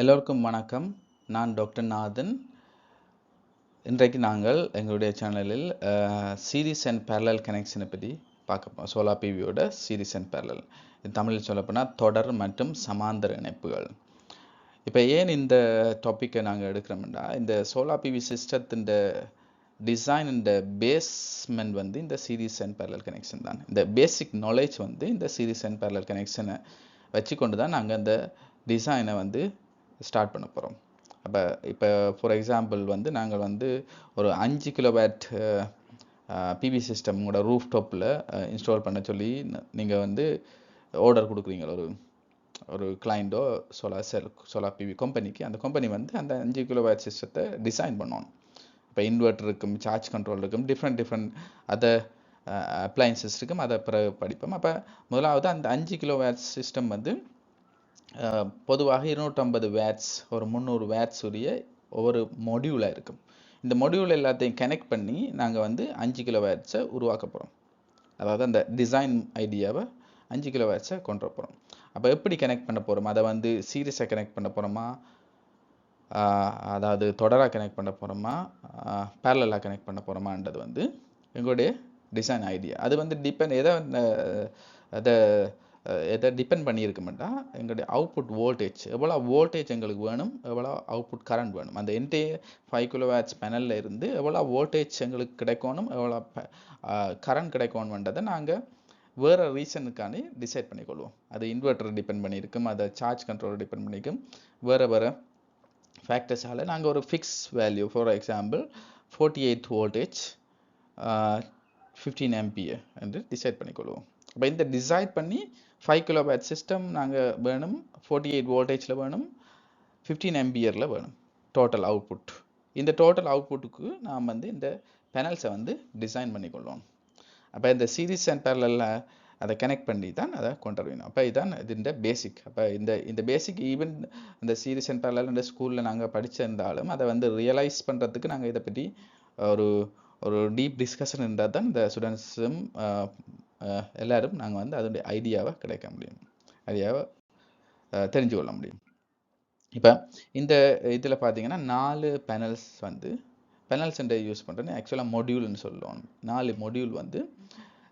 எல்லோருக்கும் வணக்கம். நான் டாக்டர் நாதன். இன்றைக்கு நாங்கள் எங்களுடைய சேனலில் சீரிஸ் அண்ட் பேரலல் கனெக்ஷனை பற்றி பார்க்க போ சோலார் பிவியோட சீரிஸ் அண்ட் பேரலல் இது தமிழில் சொல்லப்போனால் தொடர் மற்றும் சமாந்தர இணைப்புகள். இப்போ ஏன் இந்த டாப்பிக்கை நாங்கள் எடுக்கிறோம்னா இந்த சோலார் பிவி சிஸ்டத்தின் டிசைன் இந்த பேஸ்மெண்ட் வந்து இந்த சீரிஸ் அண்ட் பேரலல் கனெக்ஷன் தான். இந்த பேசிக் நாலேஜ் வந்து இந்த சீரிஸ் அண்ட் பேரலல் கனெக்ஷனை வச்சுக்கொண்டு தான் நாங்கள் அந்த டிசைனை வந்து ஸ்டார்ட் பண்ண போகிறோம் அப்போ இப்போ ஃபார் எக்ஸாம்பிள் வந்து நாங்கள் வந்து ஒரு அஞ்சு கிலோவேட் பிவி சிஸ்டம் ரூஃப் டாப்பில் இன்ஸ்டால் பண்ண சொல்லி நீங்கள் வந்து ஆர்டர் கொடுக்குறீங்க. ஒரு ஒரு கிளைண்டோ சோலார் செல் சோலார் பிவி கம்பெனிக்கு அந்த கம்பெனி வந்து அந்த அஞ்சு கிலோவேட் சிஸ்டத்தை டிசைன் பண்ணணும் இப்போ இன்வெர்டர் இருக்கும் சார்ஜ் கண்ட்ரோல் இருக்கும் டிஃப்ரெண்ட் டிஃப்ரெண்ட் அதை அப்ளைன்சஸ் இருக்கும் அதை பிறகு படிப்போம். அப்போ முதலாவது அந்த அஞ்சு கிலோ வேட்ஸ் சிஸ்டம் வந்து பொதுவாக இருநூற்றம்பது வேட்ஸ் ஒரு முந்நூறு வேட்ஸ் உரிய ஒவ்வொரு மொடியூலாக இருக்கும். இந்த மொடியூல் எல்லாத்தையும் கனெக்ட் பண்ணி நாங்கள் வந்து அஞ்சு கிலோ வேட்ஸை உருவாக்க போகிறோம் அதாவது அந்த டிசைன் ஐடியாவை அஞ்சு கிலோ வேட்ஸை கொண்டு வர போகிறோம் அப்போ எப்படி கனெக்ட் பண்ண போகிறோம் அதை வந்து சீரியஸாக கனெக்ட் பண்ண போகிறோமா அதாவது தொடராக கனெக்ட் பண்ண போகிறோமா பேரலாக கனெக்ட் பண்ண போகிறோமான்றது வந்து எங்களுடைய டிசைன் ஐடியா அது வந்து டிபெண்ட் எதை அதை எதை டிபெண்ட் மாட்டால் எங்களுடைய அவுட்புட் வோல்டேஜ் எவ்வளோ வோல்டேஜ் எங்களுக்கு வேணும் எவ்வளோ அவுட்புட் கரண்ட் வேணும். அந்த என்டே ஃபைவ் கிலோ வேட்ஸ் பேனலில் இருந்து எவ்வளோ வோல்டேஜ் எங்களுக்கு கிடைக்கணும் எவ்வளோ கரண்ட் கிடைக்கணுன்றதை நாங்கள் வேறு ரீசனுக்காண்டி டிசைட் பண்ணிக்கொள்வோம். அது இன்வெர்டர் டிபெண்ட் பண்ணியிருக்கும் அதை சார்ஜ் கண்ட்ரோலை டிபெண்ட் பண்ணியிருக்கும். வேறு வேறு ஃபேக்டர்ஸால் நாங்கள் ஒரு fix value for example forty eight voltage fifteen ampere என்று டிசைட் பண்ணிக்கொள்வோம். அப்போ இந்த டிசைட் பண்ணி ஃபைவ் கிலோ பேட் சிஸ்டம் நாங்கள் வேணும் ஃபோர்ட்டி எயிட் வோல்டேஜில் வேணும் ஃபிஃப்டீன் எம்பியரில் வேணும் டோட்டல் அவுட்புட் இந்த டோட்டல் அவுட்புட்டுக்கு நாம் வந்து இந்த பேனல்ஸை வந்து டிசைன் பண்ணிக்கொள்வோம். அப்போ இந்த சீரீஸ் அண்ட் பேரலில் அதை கனெக்ட் பண்ணி தான் அதை கொண்டு வரணும். அப்போ இதுதான் இதுன்ற பேசிக் அப்போ இந்த இந்த பேசிக் ஈவன் இந்த சீரீஸ் அண்ட் இந்த ஸ்கூலில் நாங்கள் படிச்சிருந்தாலும் அதை வந்து ரியலைஸ் பண்ணுறதுக்கு நாங்கள் இதை பற்றி ஒரு ஒரு டீப் டிஸ்கஷன் இருந்தால் தான் இந்த ஸ்டூடெண்ட்ஸும் எல்லோரும் நாங்கள் வந்து அதனுடைய ஐடியாவை கிடைக்க முடியும். ஐடியாவை தெரிஞ்சு கொள்ள முடியும். இப்போ இந்த இதில் பார்த்தீங்கன்னா நாலு பேனல்ஸ் வந்து பெனல்ஸ் யூஸ் பண்ணுறேன்னு ஆக்சுவலாக மொடியூல்னு சொல்லுவோம். நாலு மொடியூல் வந்து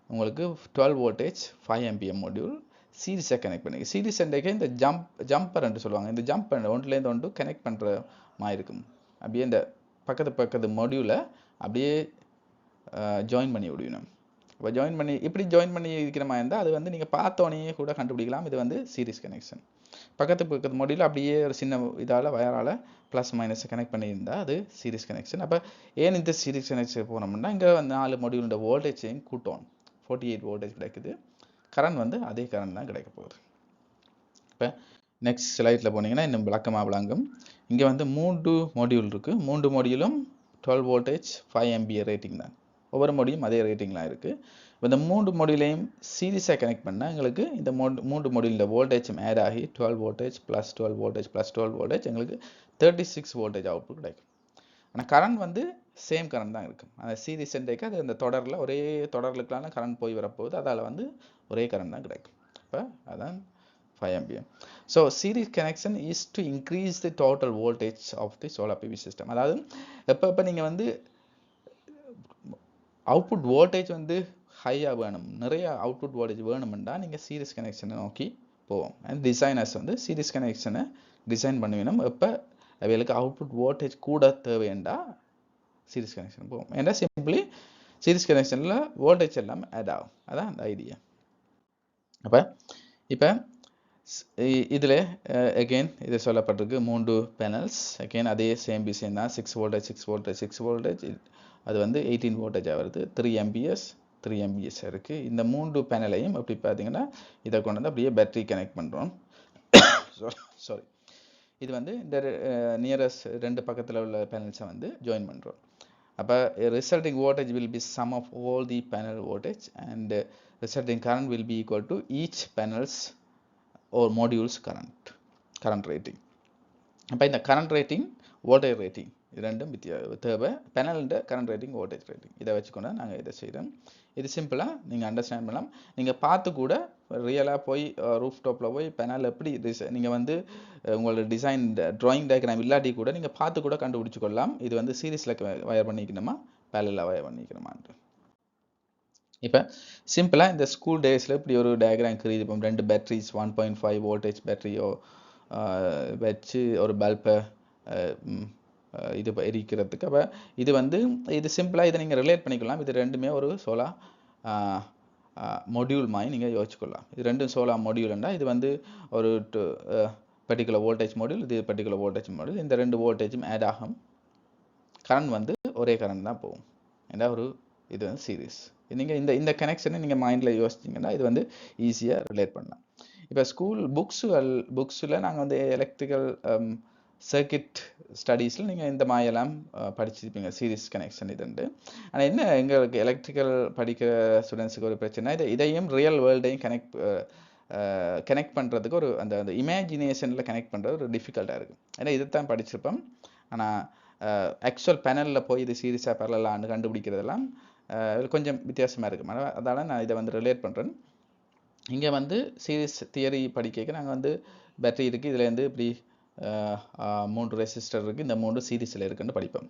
உங்களுக்கு twelve voltage five amp module சீரிஸை connect பண்ணி சீரிஸ் அண்டைக்கு இந்த ஜம்ப் ஜம்பர்ன்ட்டு சொல்லுவாங்க. இந்த ஜம்ப் ஒன்றுலேருந்து ஒன்று கனெக்ட் பண்ணுற மாதிரி இருக்கும். அப்படியே இந்த பக்கத்து பக்கத்து மொடியூலை அப்படியே ஜாயின் பண்ணி விடணும். இப்போ ஜாயின் பண்ணி இப்படி ஜாயின் பண்ணி இருக்கிற மாதிரி இருந்தால் அது வந்து நீங்கள் பார்த்தோன்னே கூட கண்டுபிடிக்கலாம். இது வந்து சீரிஸ் கனெக்ஷன் பக்கத்து பக்கத்து மொடியில் அப்படியே ஒரு சின்ன இதால் வயரால் ப்ளஸ் மைனஸ் கனெக்ட் பண்ணியிருந்தால் அது சீரிஸ் கனெக்ஷன் அப்போ ஏன் இந்த சீரிஸ் கனெக்ஷன் போனோம்னா இங்கே வந்து நாலு மொடியூலோட வோல்டேஜையும் கூட்டோம். ஃபோர்ட்டி எயிட் வோல்டேஜ் கிடைக்குது. கரண்ட் வந்து அதே கரண்ட் தான் கிடைக்க போகுது. இப்போ நெக்ஸ்ட் ஸ்லைட்டில் போனீங்கன்னா இன்னும் விளக்கமாக விளங்கும். இங்கே வந்து மூன்று மொடியூல் இருக்குது மூன்று மொடியூலும் twelve voltage five ampere rating தான். ஒவ்வொரு மொடியும் அதே ரேட்டிங்லாம் இருக்குது இப்போ இந்த மூன்று மொடியிலையும் சீரிஸாக கனெக்ட் பண்ணால் எங்களுக்கு இந்த மோ மூன்று மொடியில் வோல்டேஜும் ஆட் ஆகி twelve voltage plus twelve voltage plus twelve voltage எங்களுக்கு தேர்ட்டி சிக்ஸ் வோல்டேஜ் அவுட்புட் கிடைக்கும். ஆனால் கரண்ட் வந்து சேம் கரண்ட் தான் இருக்கும் அந்த சீரிஸ் இன்டேக்கு அது அந்த தொடரில் ஒரே தொடர்களுக்கான கரண்ட் போய் வரப்போகுது அதால் வந்து ஒரே கரண்ட் தான் கிடைக்கும். இப்போ அதான் five ampere so series connection is to increase the total voltage of the solar PV system அதாவது எப்போ எப்போ நீங்கள் வந்து அவுட்புட் வோல்டேஜ் வந்து ஹையாக வேணும். நிறைய அவுட்புட் வோல்டேஜ் வேணும்னா நீங்கள் சீரிஸ் கனெக்ஷனை நோக்கி போவோம். அண்ட் டிசைனர்ஸ் வந்து சீரிஸ் கனெக்ஷனை டிசைன் பண்ணுவேணும் எப்போ அவைகளுக்கு அவுட்புட் வோல்டேஜ் கூட தேவைண்டா சீரிஸ் கனெக்ஷன் போவோம். ஏன்னா சிம்பிளி சீரிஸ் கனெக்ஷனில் வோல்டேஜ் எல்லாம் ஆட் ஆகும். அதான் அந்த ஐடியா அப்போ இப்போ இதில் அகெயின் இது சொல்லப்பட்டிருக்கு மூன்று பேனல்ஸ் அகெயின் அதே சேம் விஷயம் தான் six voltage six voltage six voltage அது வந்து எயிட்டீன் வோல்டேஜாக வருது த்ரீ எம்பிஎஸ் த்ரீ எம்பிஎஸ் இருக்குது இந்த மூன்று பேனலையும் அப்படி பார்த்தீங்கன்னா இதை கொண்டு வந்து அப்படியே பேட்டரி கனெக்ட் பண்ணுறோம் சாரி இது வந்து இந்த நியரஸ்ட் ரெண்டு பக்கத்தில் உள்ள பேனல்ஸை வந்து ஜாயின் பண்ணுறோம் அப்போ resulting voltage will be sum of all the panel voltage and resulting current will be equal to each panels or modules current current rating அப்போ இந்த கரண்ட் ரேட்டிங் வோல்டேஜ் ரேட்டிங் இது ரெண்டும் வித்தியா தேவை. பேனல்ன்ற கரண்ட் ரேட்டிங் வோல்டேஜ் ரேட்டிங் இதை வச்சுக்கொண்டு நாங்கள் இதை செய்கிறோம் இது சிம்பிளாக நீங்கள் அண்டர்ஸ்டாண்ட் பண்ணலாம். நீங்கள் பார்த்து கூட ரியலாக போய் ரூஃப் டாப்பில் போய் பெனல் எப்படி டிசை நீங்கள் வந்து உங்களோட டிசைன் ட்ராயிங் டயக்ராம் இல்லாட்டி கூட நீங்கள் பார்த்து கூட கண்டுபிடிச்சு கொள்ளலாம். இது வந்து சீரீஸில் வயர் பண்ணிக்கணுமா? பேனலில் வயர் பண்ணிக்கணுமான்ட்டு. இப்போ சிம்பிளாக இந்த ஸ்கூல் டேஸில் இப்படி ஒரு டயக்ராம் கிரியுது இப்போ ரெண்டு batteries one point five voltage பேட்டரியோ வச்சு ஒரு பல்பை இது எரிக்கிறதுக்கு அப்போ இது வந்து இது சிம்பிளாக இதை நீங்கள் ரிலேட் பண்ணிக்கலாம். இது ரெண்டுமே ஒரு சோலா மொடியூல் மாதிரி நீங்கள் யோசிச்சுக்கொள்ளலாம் இது ரெண்டும் சோலா மொடியூல்னா இது வந்து ஒரு பர்டிகுலர் வோல்டேஜ் மாடியூல் இது பர்டிகுலர் வோல்டேஜ் மாடியூல் இந்த ரெண்டு வோல்டேஜும் ஆட் ஆகும். கரண்ட் வந்து ஒரே கரண்ட் தான் போகும். ஏன்னா ஒரு இது வந்து சீரீஸ் நீங்கள் இந்த இந்த கனெக்ஷனை நீங்கள் மைண்டில் யோசிச்சிங்கன்னா இது வந்து ஈஸியாக ரிலேட் பண்ணலாம். இப்போ ஸ்கூல் புக்ஸுகள் புக்ஸில் நாங்கள் வந்து எலக்ட்ரிக்கல் சர்க்கிட் ஸ்டடீஸில் நீங்கள் இந்த மாதிரியெல்லாம் படிச்சிருப்பீங்க. சீரிஸ் கனெக்ஷன் இதுண்டு ஆனால் என்ன எங்களுக்கு எலக்ட்ரிக்கல் படிக்கிற ஸ்டூடெண்ட்ஸுக்கு ஒரு பிரச்சனை இது இதையும் ரியல் வேர்ல்டையும் கனெக்ட் கனெக்ட் பண்ணுறதுக்கு ஒரு அந்த அந்த இமேஜினேஷனில் கனெக்ட் பண்ணுறது ஒரு டிஃபிகல்ட்டாக இருக்குது ஏன்னா இதைத்தான் படிச்சிருப்போம். ஆனால் ஆக்சுவல் பேனலில் போய் இது சீரியஸாக பரலான்னு கண்டுபிடிக்கிறதெல்லாம் கொஞ்சம் வித்தியாசமாக இருக்கும் அதனால் நான் இதை வந்து ரிலேட் பண்ணுறேன் இங்கே வந்து சீரியஸ் தியரி படிக்க நாங்கள் வந்து பேட்டரி இருக்குது இதுலேருந்து இப்படி மூன்று ரெசிஸ்டர் இருக்குது இந்த மூன்று சீரீஸில் இருக்குன்னு படிப்போம்.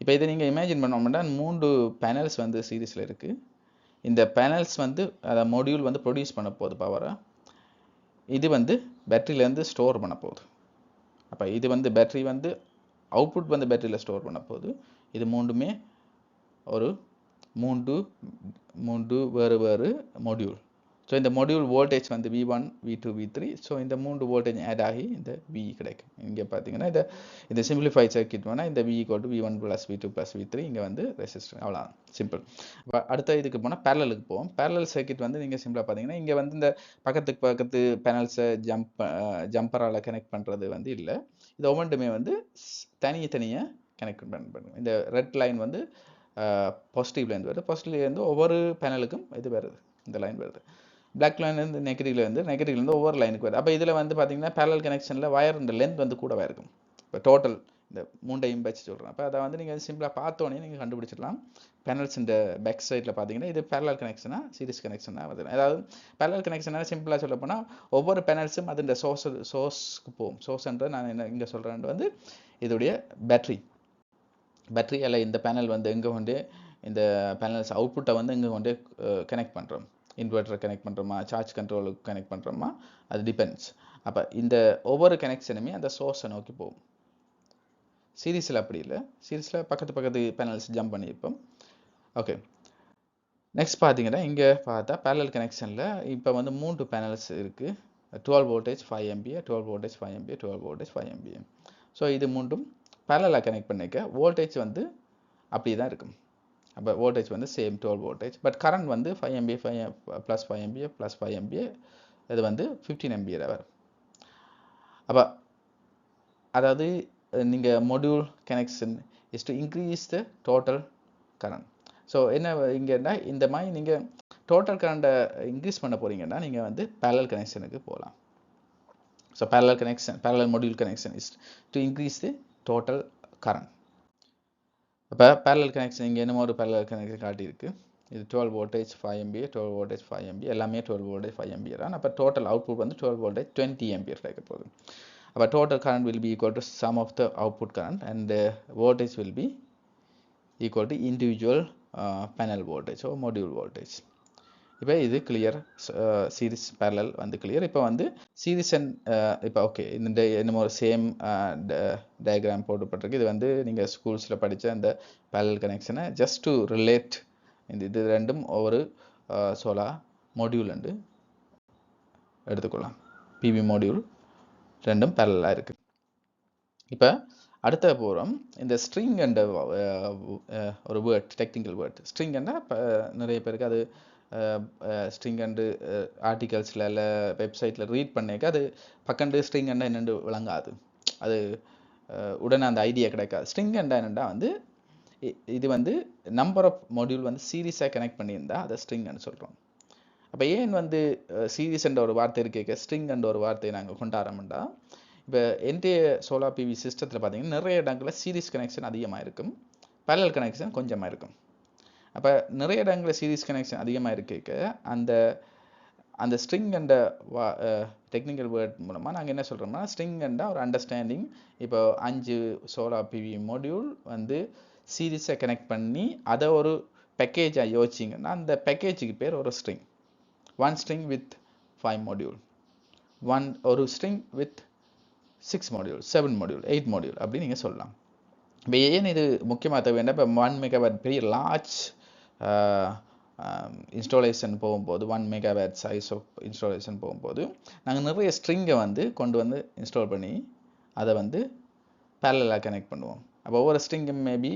இப்போ இதை நீங்கள் இமேஜின் பண்ணோம்னா மூன்று பேனல்ஸ் வந்து சீரிஸில் இருக்குது இந்த பேனல்ஸ் வந்து அதை மொடியூல் வந்து ப்ரொடியூஸ் பண்ண போகுது பவரை இது வந்து பேட்டரியிலேருந்து ஸ்டோர் பண்ண போகுது. அப்போ இது வந்து பேட்டரி வந்து அவுட்புட் வந்து பேட்டரியில் ஸ்டோர் பண்ண போகுது. இது மூன்றுமே ஒரு மூன்று மூன்று வேறு வேறு மொடியூல் ஸோ இந்த மொடியூல் வோல்டேஜ் வந்து V one V two V three so இந்த மூன்று வோல்டேஜ் ஆட் ஆகி இந்த வி கிடைக்கும். இங்கே பார்த்தீங்கன்னா இந்த இந்த சிம்பிளிஃபை சர்க்கிட் வேணால் இந்த V equal to V one plus V two plus V three இங்கே வந்து ரெசிஸ்டர் அவ்வளோ சிம்பிள் அடுத்த இதுக்கு போனால் பேரலுக்கு போவோம். பேரலல் சர்க்கிட் வந்து நீங்கள் சிம்பிளாக பார்த்தீங்கன்னா இங்கே வந்து இந்த பக்கத்துக்கு பக்கத்து பேனல்ஸை ஜம்ப் ஜம்பரால் கனெக்ட் பண்ணுறது வந்து இல்லை. இது ஒவ்வொன்றுமே வந்து ஸ்- தனியாக கனெக்ட் பண்ணுங்க இந்த ரெட் லைன் வந்து பாசிட்டிவ்லேருந்து வருது. பாசிட்டிவ்லேருந்து ஒவ்வொரு பேனலுக்கும் இது வருது. இந்த லைன் வருது. பிளாக் லைன்லேருந்து நெகட்டிவ்ல வந்து நெகட்டிவ்லேருந்து ஒவ்வொரு லைனுக்கு வருது அப்போ இதில் வந்து பார்த்தீங்கன்னா பேரல் கனெக்ஷனில் வயர் இந்த லென்த் வந்து கூடவே இருக்கும். இப்போ டோட்டல் இந்த மூண்டையும் வச்சு சொல்கிறேன் அப்போ அதை வந்து நீங்கள் சிம்பிளாக பார்த்தோன்னே நீங்கள் கண்டுபிடிச்சிடலாம். பேனல்ஸ் இந்த பேக் சைடில் பார்த்தீங்கன்னா இது பேரலல் கனெக்ஷனாக சீரிஸ் கனெக்ஷனாக வருது. அதாவது பேரலல் கனெக்ஷனாக சிம்பிளாக சொல்ல போனால் ஒவ்வொரு பேனல்ஸும் அது இந்த சோர்ஸ் சோர்ஸ்க்கு போகும். சோர்ஸ்ன்றது நான் என்ன இங்கே சொல்கிறேன் வந்து இதோடைய பேட்டரி பேட்டரி அல்ல இந்த பேனல் வந்து எங்கே கொண்டு இந்த பேனல்ஸ் அவுட்புட்டை வந்து இங்கே கொண்டு கனெக்ட் பண்ணுறோம் இன்வெர்ட்டரை கனெக்ட் பண்ணுறோமா சார்ஜ் கண்ட்ரோலுக்கு கனெக்ட் பண்ணுறோமா அது டிபெண்ட்ஸ் அப்போ இந்த ஒவ்வொரு கனெக்ஷனுமே அந்த சோர்ஸை நோக்கி போகும். சீரீஸில் அப்படி இல்லை. சீரீஸில் பக்கத்து பக்கத்து பேனல்ஸ் ஜம்ப் பண்ணியிருப்போம். ஓகே நெக்ஸ்ட் பார்த்தீங்கன்னா இங்கே பார்த்தா பேரல் கனெக்ஷனில் இப்போ வந்து மூன்று பேனல்ஸ் இருக்குது twelve voltage five ampere twelve voltage five ampere twelve voltage five ampere so இது மூன்றும் பேரலாக கனெக்ட் பண்ணிக்க வோல்டேஜ் வந்து அப்படி தான் இருக்கும். அப்போ வோல்டேஜ் வந்து same twelve voltage but current வந்து five ampere five plus five ampere plus five ampere இது வந்து ஃபிஃப்டீன் எம்பிஏ வரும். அப்போ அதாவது நீங்கள் module connection is to increase the total current so என்ன இங்கேன்னா இந்த மாதிரி நீங்கள் டோட்டல் கரண்ட்டை இன்க்ரீஸ் பண்ண போகிறீங்கன்னா நீங்கள் வந்து பேரல் கனெக்ஷனுக்கு போகலாம். So parallel connection parallel module connection is to increase the total current இப்போ பேரலல் கனெக்ஷன் இங்கே என்னமோ ஒரு பேரலல் கனெக்ஷன் காட்டியிருக்கு. இது twelve voltage five ampere twelve voltage five amp எல்லாமே டுவெல் வோல்டேஜ் ஃபைவ் எம்பி தான். அப்போ டோட்டல் அவுட்புட் வந்து டுவெல் வோல்டேஜ் டுவெண்ட்டி எம்பியர் கிடைக்க போகுது. அப்போ total current will be equal to sum of the output current and voltage will be equal to individual panel voltage or module voltage இப்போ இது clear series parallel வந்து clear இப்போ வந்து series and இப்போ okay இந்த என்னமோ சேம் டயக்ராம் uh, போட்டுப்பட்டிருக்கு. இது வந்து நீங்கள் ஸ்கூல்ஸில் படித்த அந்த பேரலல் கனெக்ஷனை ஜஸ்ட் டு ரிலேட் இந்த இது ரெண்டும் ஒவ்வொரு சோலா மொடியூல் அண்டு எடுத்துக்கொள்ளலாம். பிவி மொடியூல் ரெண்டும் பேரலாக இருக்குது இப்போ அடுத்த போகிறோம் இந்த ஸ்ட்ரிங் என்ற uh, uh, ஒரு வேர்ட் டெக்னிக்கல் வேர்ட் ஸ்ட்ரிங் இப்போ நிறைய பேருக்கு அது ஸ்ட்ரிங் அண்டு ஆர்டிகல்ஸில் இல்லை வெப்சைட்டில் ரீட் பண்ணேக்க அது பக்கண்டு ஸ்ட்ரிங் அண்டா என்னென்று விளங்காது. அது உடனே அந்த ஐடியா கிடைக்காது. ஸ்ட்ரிங் அண்டா என்னென்னா வந்து இது வந்து நம்பர் ஆஃப் மாடியூல் வந்து சீரீஸாக கனெக்ட் பண்ணியிருந்தா அதை ஸ்ட்ரிங்னு சொல்கிறோம் அப்போ ஏன் வந்து சீரீஸ் என்ற ஒரு வார்த்தை இருக்க ஸ்ட்ரிங் என்ற ஒரு வார்த்தையை நாங்கள் கொண்டாடுறோம்டா இப்போ என்டைய சோலார் பிவி சிஸ்டத்தில் பார்த்தீங்கன்னா நிறைய இடங்களில் சீரிஸ் கனெக்ஷன் அதிகமாக இருக்கும். பேரல் கனெக்ஷன் கொஞ்சமாக இருக்கும். அப்போ நிறைய இடங்களில் சீரிஸ் கனெக்ஷன் அதிகமாக இருக்க அந்த அந்த ஸ்ட்ரிங் அண்ட வா டெக்னிக்கல் வேர்ட் மூலமாக நாங்கள் என்ன சொல்கிறோம்னா ஸ்ட்ரிங் அண்ட ஒரு அண்டர்ஸ்டாண்டிங் இப்போ அஞ்சு சோலார் பிவி மாடியூல் வந்து சீரிஸை கனெக்ட் பண்ணி அதை ஒரு பேக்கேஜாக யோசிச்சிங்கன்னா அந்த பேக்கேஜுக்கு பேர் ஒரு string one string with five module one ஒரு string with six module seven module eight module அப்படின்னு நீங்கள் சொல்லலாம். இப்போ ஏன் இது முக்கியமாக தேவை இப்போ ஒன் மெகாவாட் பெரிய லார்ஜ் இன்ஸ்டாலேஷன் போகும்போது one megawatt size of installation போகும்போது நாங்கள் நிறைய ஸ்ட்ரிங்கை வந்து கொண்டு வந்து இன்ஸ்டால் பண்ணி அதை வந்து பேரலாக கனெக்ட் பண்ணுவோம். அப்போ ஒவ்வொரு ஸ்ட்ரிங்கும் மேபி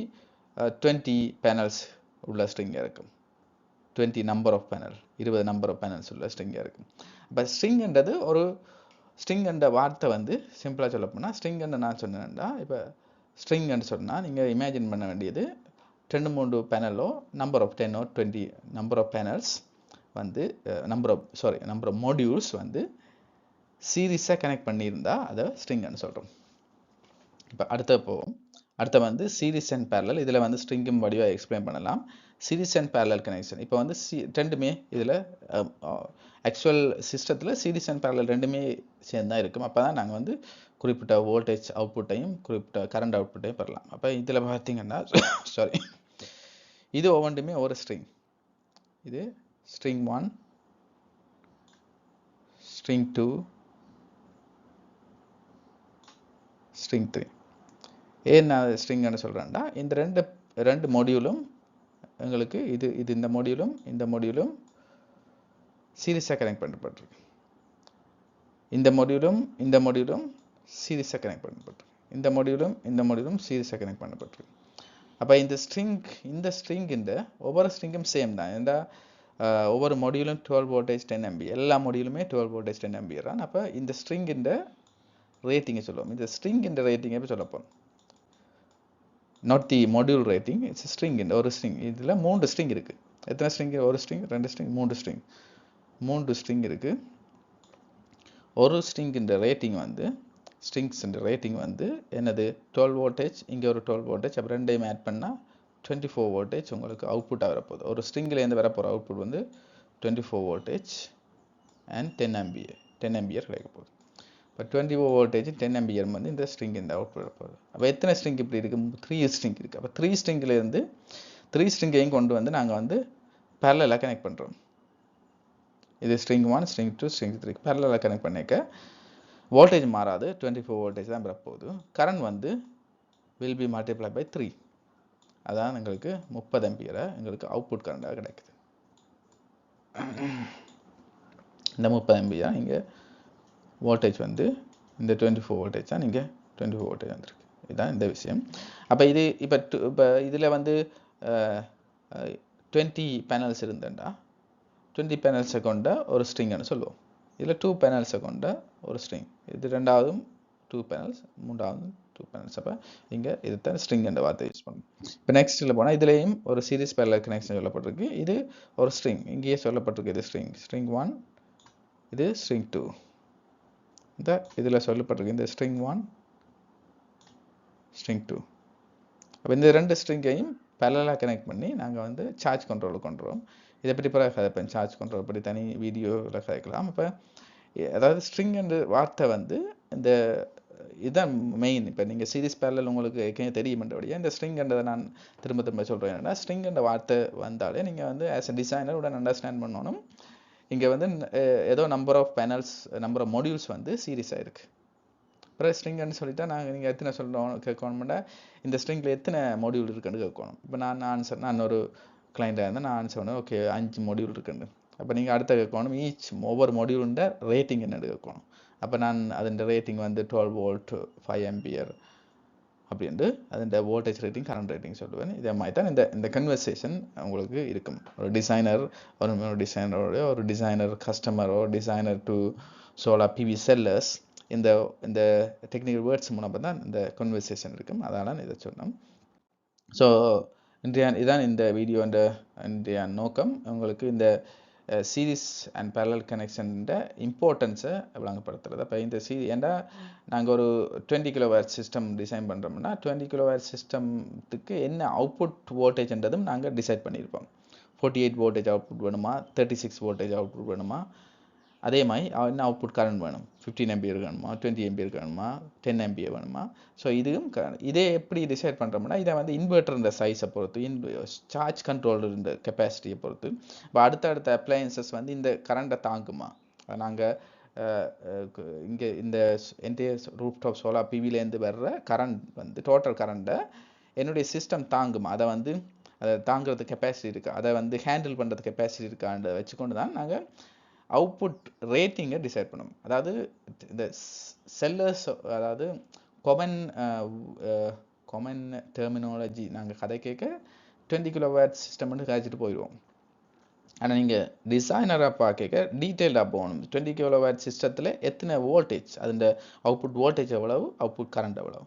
டுவெண்ட்டி பேனல்ஸ் உள்ள ஸ்ட்ரிங்காக இருக்கும். டுவெண்ட்டி நம்பர் ஆஃப் பேனல் இருபது நம்பர் ஆஃப் பேனல்ஸ் உள்ள ஸ்ட்ரிங்காக இருக்கும். அப்போ ஸ்ட்ரிங்ன்றது ஒரு ஸ்ட்ரிங்ன்ற வார்த்தை வந்து சிம்பிளாக சொல்ல போனால் ஸ்ட்ரிங்ன்னு நான் சொன்னேன்டா இப்போ ஸ்ட்ரிங்ன்னு சொன்னால் நீங்கள் இமேஜின் பண்ண வேண்டியது ரெண்டு மூணு பேனலோ number of ten or twenty number of panels வந்து number of sorry number of modules வந்து சீரீஸாக கனெக்ட் பண்ணியிருந்தா அதை ஸ்ட்ரிங்னு சொல்கிறோம் இப்போ அடுத்த போவோம். அடுத்த வந்து சீரிஸ் அண்ட் பேரலல் இதில் வந்து ஸ்ட்ரிங்கும் வடிவாக எக்ஸ்பிளைன் பண்ணலாம். சீரீஸ் அண்ட் பேரலல் கனெக்ஷன் இப்போ வந்து சி ரெண்டுமே இதில் ஆக்சுவல் சிஸ்டத்தில் சீரீஸ் அண்ட் பேரலல் ரெண்டுமே சேர்ந்து தான் இருக்கும். அப்போ தான் நாங்கள் வந்து குறிப்பிட்ட வோல்டேஜ் அவுட்புட்டையும் குறிப்பிட்ட கரண்ட் அவுட்புட்டையும் பெறலாம். அப்போ இதில் பார்த்தீங்கன்னா சாரி இது ஒவ்வொன்றுமே ஒரு ஸ்ட்ரிங் இது string one string two string three ஏன் நான் ஸ்ட்ரிங்னு சொல்கிறேன்டா இந்த ரெண்டு ரெண்டு மொடியூலும் எங்களுக்கு இது இது இந்த மொடியூலும் இந்த மொடியூலும் சீரியஸாக கனெக்ட் பண்ணப்பட்டிருக்கு. இந்த மொடியூலும் இந்த மொடியூலும் சீரிஸாக கனெக்ட் பண்ணப்பட்டிருக்கு இந்த மொடியூலும் இந்த மொடியூலும் சீரிஸாக கனெக்ட் பண்ணப்பட்டிருக்கு அப்போ இந்த ஸ்ட்ரிங் இந்த ஸ்ட்ரிங் இந்த ஒவ்வொரு ஸ்ட்ரிங்கும் சேம் தான். ஏன்னா ஒவ்வொரு மொடியூலும் டுவெல் வோல்டேஜ் டென் எம்பி எல்லா மொடியூலுமே டுவெல் வோல்டேஜ் டென் எம்பி தான். அப்போ இந்த ஸ்ட்ரிங் இந்த ரேட்டிங்கை சொல்லுவோம். இந்த ஸ்ட்ரிங் இந்த ரேட்டிங்கை போய் சொல்ல not the module rating it's string இந்த ஒரு ஸ்ட்ரிங் இதில் மூன்று ஸ்ட்ரிங் இருக்குது எத்தனை ஸ்ட்ரிங் ஒரு ஸ்ட்ரிங் ரெண்டு ஸ்ட்ரிங் மூன்று ஸ்ட்ரிங் மூன்று ஸ்ட்ரிங் இருக்குது ஒரு ஸ்ட்ரிங் இந்த ரேட்டிங் வந்து ஸ்ட்ரிங்ஸ் இந்த ரேட்டிங் வந்து என்னது? டுவெல் வோல்டேஜ் இங்கே ஒரு டுவெல் வோல்டேஜ் அப்புறம் ரெண்டையும் ஆட் பண்ணால் டுவெண்ட்டி ஃபோர் வோல்டேஜ் உங்களுக்கு அவுட்புட்டாக வரப்போகுது. ஒரு ஸ்ட்ரிங்கிலேருந்து வரப்போகிற அவுட்புட் வந்து twenty four voltage and ten ampere ten ampere கிடைக்க போகுது. இப்போ twenty four voltage ten ampere வந்து இந்த ஸ்ட்ரிங் இந்த அவுட்புட் வரப்போகுது. அப்போ எத்தனை ஸ்ட்ரிங் இப்படி இருக்குது த்ரீ ஸ்ட்ரிங் இருக்குது அப்போ த்ரீ ஸ்ட்ரிங்கிலேருந்து த்ரீ ஸ்ட்ரிங்கையும் கொண்டு வந்து நாங்கள் வந்து பேரலாக கனெக்ட் பண்ணுறோம் இது string one string two string three பேரலாக கனெக்ட் பண்ணிக்க வோல்டேஜ் மாறாது. டுவெண்ட்டி ஃபோர் வோல்டேஜ் தான் வரப்போகுது கரண்ட் வந்து will be multiply by three அதான் எங்களுக்கு முப்பது எம்பியரை எங்களுக்கு அவுட்புட் கரண்டாக கிடைக்குது. இந்த முப்பது எம்பியா இங்கே வோல்டேஜ் வந்து இந்த டுவெண்ட்டி ஃபோர் வோல்டேஜ் தான் நீங்கள் டுவெண்ட்டி ஃபோர் வோல்டேஜ் வந்திருக்கு. இதுதான் இந்த விஷயம். அப்போ இது இப்போ இப்போ இதில் வந்து டுவெண்ட்டி பேனல்ஸ் இருந்தேன்டா. டுவெண்ட்டி பேனல்ஸை கொண்ட ஒரு ஸ்ட்ரிங்னு சொல்லுவோம். இதில் டூ பேனல்ஸை கொண்ட ஒரு ஸ்ட்ரிங் இது ரெண்டாவதும் டூ பேனல்ஸ் மூன்றாவதும் டூ பேனல்ஸ் அப்போ இங்கே இது தான் ஸ்ட்ரிங் என்ற வார்த்தை யூஸ் பண்ணும் இப்போ நெக்ஸ்ட்டில் போனால் இதுலேயும் ஒரு சீரிஸ் பேரலர் கனெக்ஷன் சொல்லப்பட்டிருக்கு. இது ஒரு ஸ்ட்ரிங் இங்கேயே சொல்லப்பட்டிருக்கு இது ஸ்ட்ரிங் ஸ்ட்ரிங் ஒன் இது ஸ்ட்ரிங் டூ இந்த இதில் சொல்லப்பட்டிருக்கு. இந்த ஸ்ட்ரிங் ஒன் ஸ்ட்ரிங் டூ அப்போ இந்த ரெண்டு ஸ்ட்ரிங்கையும் பேரலாக கனெக்ட் பண்ணி நாங்கள் வந்து சார்ஜ் கண்ட்ரோலுக்கு கொண்டு இதை பற்றி பிறகு கதைப்பேன். சார்ஜ் கண்ட்ரோல் பற்றி தனி வீடியோவில் கதைக்கலாம். இப்போ அதாவது ஸ்ட்ரிங் என்ற வார்த்தை வந்து இந்த இதுதான் மெயின் இப்போ நீங்கள் சீரிஸ் பேரலில் உங்களுக்கு ஏற்கனவே தெரியுமென்றபடியே இந்த ஸ்ட்ரிங்ன்றதை நான் திரும்ப திரும்ப சொல்கிறேன் என்னன்னா ஸ்ட்ரிங்ன்ற வார்த்தை வந்தாலே நீங்கள் வந்து ஆஸ் அ டிசைனர் உடன் அண்டர்ஸ்டாண்ட் பண்ணணும். இங்கே வந்து ஏதோ number of panels number of modules வந்து சீரியஸாக இருக்குது அப்புறம் ஸ்ட்ரிங்னு சொல்லிட்டா நாங்கள் நீங்கள் எத்தனை சொல்கிறோம் கேட்கணும்னா இந்த ஸ்ட்ரிங்கில் எத்தனை மொடியூல் இருக்குன்னு கேட்கணும். இப்போ நான் ஆன்சர் நான் ஒரு கிளைண்ட்டாக இருந்தால் நான் ஆன்சர் பண்ணேன் ஓகே அஞ்சு மொடியூல் இருக்குன்னு. அப்போ நீங்கள் அடுத்த கேட்கணும் ஈச் ஒவ்வொரு மாடியூலுண்ட ரேட்டிங் என்னென்னு கேட்கணும் அப்போ நான் அதோட ரேட்டிங் வந்து டுவெல் வோல்ட் ஃபைவ் எம்பியர் அப்படின்ட்டு அதோட வோல்டேஜ் ரேட்டிங் கரண்ட் ரேட்டிங் சொல்லுவேன். இதே மாதிரி தான் இந்த இந்த கன்வர்சேஷன் உங்களுக்கு இருக்கும். ஒரு டிசைனர் ஒரு டிசைனரோட ஒரு designer கஸ்டமரோ designer to solar PV sellers இந்த இந்த டெக்னிக்கல் வேர்ட்ஸ் மூலமாக தான் இந்த கன்வர்சேஷன் இருக்கும். அதனால் இதை சொன்னோம். ஸோ இன்றைய இதான் இந்த வீடியோன்ற இன்றைய நோக்கம். உங்களுக்கு இந்த சீரிஸ் அண்ட் பேரலல் கனெக்ஷன்ட இம்பார்ட்டன்ஸை விளங்கப்படுத்துறது. அப்போ இந்த சி ஏண்டா நாங்கள் ஒரு டுவெண்ட்டி கிலோ வேர் சிஸ்டம் டிசைன் பண்ணுறோம்னா டுவெண்ட்டி கிலோ வேர் சிஸ்டம்த்துக்கு என்ன அவுட்புட் வோல்டேஜ்ன்றதும் நாங்கள் டிசைட் பண்ணியிருப்போம் ஃபோர்ட்டி எயிட் வோல்டேஜ் அவுட்புட் வேணுமா? தேர்ட்டி சிக்ஸ் வோல்டேஜ் அவுட்புட் வேணுமா? அதே மாதிரி என்ன அவுட்புட் கரண்ட் வேணும்? ஃபிஃப்டீன் எம்பி இருக்கணுமா? டுவெண்ட்டி எம்பி இருக்கணுமா? டென் எம்பியர் வேணுமா? ஸோ இதுவும் இதே எப்படி டிசைட் பண்ணுறோம்னா இதை வந்து இன்வெர்டர் சைஸை பொறுத்து இன் சார்ஜ் கண்ட்ரோல் இந்த கெப்பாசிட்டியை பொறுத்து இப்போ அடுத்தடுத்த அப்ளையன்சஸ் வந்து இந்த கரண்ட்டை தாங்குமா? நாங்கள் இங்கே இந்த என்டையர் ரூப் டாப் சோலார் பிவிலேருந்து வர்ற கரண்ட் வந்து டோட்டல் கரண்ட்டை என்னுடைய சிஸ்டம் தாங்குமா? அதை வந்து அதை தாங்குறது கெப்பாசிட்டி இருக்கா? அதை வந்து ஹேண்டில் பண்ணுறது கெப்பாசிட்டி இருக்கான்றதை வச்சுக்கொண்டு தான் நாங்கள் அவுட்புட் ரேட்டிங்கை டிசைட் பண்ணும் அதாவது இந்த செல்லர்ஸ் அதாவது கொமன் கொமன் டெர்மினாலஜி நாங்கள் கதை கேட்க டுவெண்ட்டி கிலோ வேட் சிஸ்டம்னு கதைச்சிட்டு போயிடுவோம். ஆனால் நீங்கள் டிசைனராக பார்க்க டீட்டெயில்டாக போகணும். டுவெண்ட்டி கிலோ வேட் சிஸ்டத்தில் எத்தனை வோல்டேஜ் அதுண்ட அவுட்புட் வோல்டேஜ் எவ்வளவு அவுட்புட் கரண்ட் எவ்வளவு?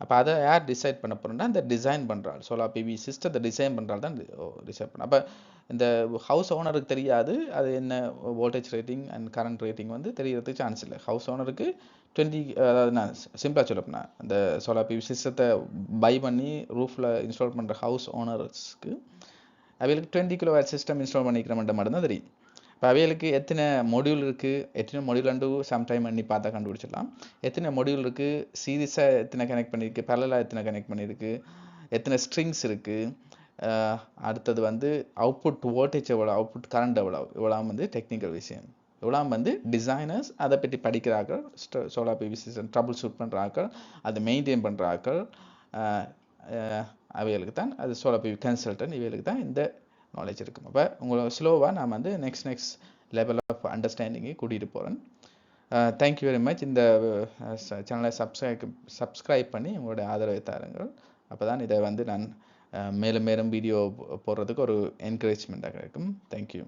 அப்போ அதை யார் டிசைட் பண்ண போகிறோம்னா இந்த டிசைன் பண்ணுறாள் சோலார் பிவி சிஸ்டத்தை டிசைன் பண்ணுறாள் தான் டிசைட் பண்ண. அப்போ இந்த ஹவுஸ் ஓனருக்கு தெரியாது அது என்ன voltage rating and current rating வந்து தெரியறதுக்கு சான்ஸ் இல்லை. ஹவுஸ் ஓனருக்கு டுவெண்ட்டி அதாவது நான் சிம்பிளாக சொல்லப்போனா இந்த சோலார் பிவி சிஸ்டத்தை பை பண்ணி ரூஃபில் இன்ஸ்டால் பண்ணுற ஹவுஸ் ஓனர்ஸ்க்கு அவைகளுக்கு டுவெண்ட்டி கிலோ வேர் சிஸ்டம் இன்ஸ்டால் பண்ணிக்கிற மட்டும் மட்டும்தான் தெரியும். இப்போ அவைகளுக்கு எத்தனை மொடியூல் இருக்குது எத்தனை மொடியூல் அண்டு சம்டைம் பண்ணி பார்த்தா கண்டுபிடிச்சிடலாம். எத்தனை மொடியூல் இருக்குது சீரியஸாக எத்தனை கனெக்ட் பண்ணியிருக்கு? பேரலாக எத்தனை கனெக்ட் பண்ணியிருக்கு? எத்தனை ஸ்ட்ரிங்ஸ் இருக்குது அடுத்தது வந்து அவுட்புட் வோல்டேஜ் எவ்வளோ அவுட்புட் கரண்ட் எவ்வளோ இவ்வளோ வந்து டெக்னிக்கல் விஷயம். இவ்வளோ வந்து டிசைனர்ஸ் அதை பற்றி படிக்கிறார்கள். Solar PV system troubleshoot பண்ணுறாக்கள் அதை மெயின்டைன் பண்ணுறாக்கள் அவைகளுக்கு தான் அது சோலார் பிவி கன்சல்டன் இவைகளுக்கு தான் இந்த நாலேஜ் இருக்கும் அப்போ உங்களை ஸ்லோவாக நான் வந்து நெக்ஸ்ட் நெக்ஸ்ட் லெவல் ஆஃப் அண்டர்ஸ்டாண்டிங்கை கூட்டிகிட்டு போகிறேன் தேங்க்யூ வெரி மச் இந்த சேனலை சப்ஸ்கிரைப் சப்ஸ்கிரைப் பண்ணி உங்களுடைய ஆதரவை தாருங்கள். அப்போ தான் இதை வந்து நான் மேலும் மேலும் வீடியோ போடுறதுக்கு ஒரு என்கரேஜ்மெண்ட்டாக இருக்கும். தேங்க்யூ